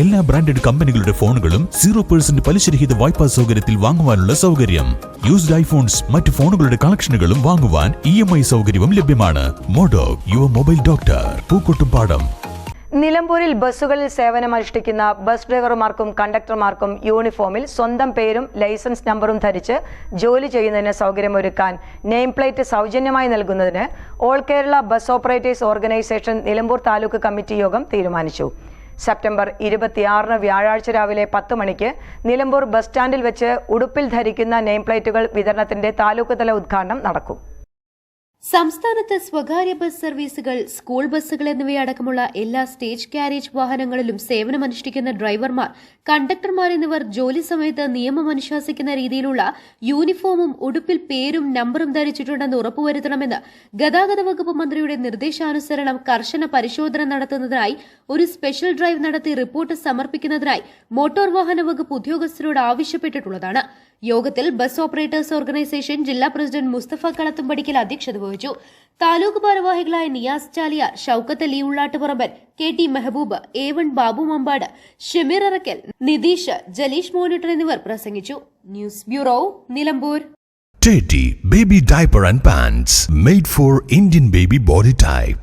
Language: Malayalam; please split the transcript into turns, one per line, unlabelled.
എല്ലാ ബ്രാൻഡഡ് കമ്പനികളുടെ ഫോണുകളും സീറോ പേഴ്സന്റ് പലിശരഹിത വായ്പാ സൗകര്യത്തിൽ വാങ്ങുവാനുള്ള സൗകര്യം. യൂസ്ഡ് ഐഫോൺസ് മറ്റ് ഫോണുകളുടെ കളക്ഷനുകളും വാങ്ങുവാൻ ഇ എം ഐ സൗകര്യവും ലഭ്യമാണ്. മോഡോ യുവർ മൊബൈൽ ഡോക്ടർ പൂക്കോട്ടുംപാടം.
നിലമ്പൂരിൽ ബസ്സുകളിൽ സേവനമനുഷ്ഠിക്കുന്ന ബസ് ഡ്രൈവർമാർക്കും കണ്ടക്ടർമാർക്കും യൂണിഫോമിൽ സ്വന്തം പേരും ലൈസൻസ് നമ്പറും ധരിച്ച് ജോലി ചെയ്യുന്നതിന് സൗകര്യമൊരുക്കാൻ നെയിം പ്ലേറ്റ് സൗജന്യമായി നൽകുന്നതിന് all Kerala bus operators organisation Nilambur taluk committee യോഗം തീരുമാനിച്ചു. സെപ്റ്റംബർ ഇരുപത്തിയാറിന് വ്യാഴാഴ്ച രാവിലെ പത്ത് മണിക്ക് നിലമ്പൂർ ബസ് സ്റ്റാൻഡിൽ വെച്ച് ഉടുപ്പിൽ ധരിക്കുന്ന നെയിം പ്ലേറ്റുകൾ വിതരണത്തിന്റെ താലൂക്ക് തല ഉദ്ഘാടനം നടക്കും.
സംസ്ഥാനത്ത് സ്വകാര്യ ബസ് സർവീസുകൾ സ്കൂൾ ബസ്സുകൾ എന്നിവയടക്കമുള്ള എല്ലാ സ്റ്റേജ് കാരേജ് വാഹനങ്ങളിലും സേവനമനുഷ്ഠിക്കുന്ന ഡ്രൈവർമാർ കണ്ടക്ടർമാർ എന്നിവർ ജോലി സമയത്ത് നിയമം അനുശാസിക്കുന്ന രീതിയിലുള്ള യൂണിഫോമും ഉടുപ്പിൽ പേരും നമ്പറും ധരിച്ചിട്ടുണ്ടെന്ന് ഉറപ്പുവരുത്തണമെന്ന് ഗതാഗത വകുപ്പ് മന്ത്രിയുടെ നിർദ്ദേശാനുസരണം കർശന പരിശോധന നടത്തുന്നതിനായി ഒരു സ്പെഷ്യൽ ഡ്രൈവ് നടത്തി റിപ്പോർട്ട് സമർപ്പിക്കുന്നതിനായി മോട്ടോർ വാഹന വകുപ്പ് ഉദ്യോഗസ്ഥരോട് ആവശ്യപ്പെട്ടിട്ടുള്ളതാണ്. യോഗത്തിൽ ബസ് ഓപ്പറേറ്റേഴ്സ് ഓർഗനൈസേഷൻ ജില്ലാ പ്രസിഡന്റ് മുസ്തഫ കളത്തുംപടിക്കൽ അധ്യക്ഷത വഹിച്ചു. താലൂക്ക് ഭാരവാഹികളായ Niyas Chaliya Shoukath Ali Ullattuparamban K T Mehaboob A one Babu Mambad Shameer Arakkal Nitheesh Jaleesh monitor എന്നിവർ പ്രസംഗിച്ചു. News bureau Nilambur.
Teddy Baby Diaper and Pants made for Indian baby body type.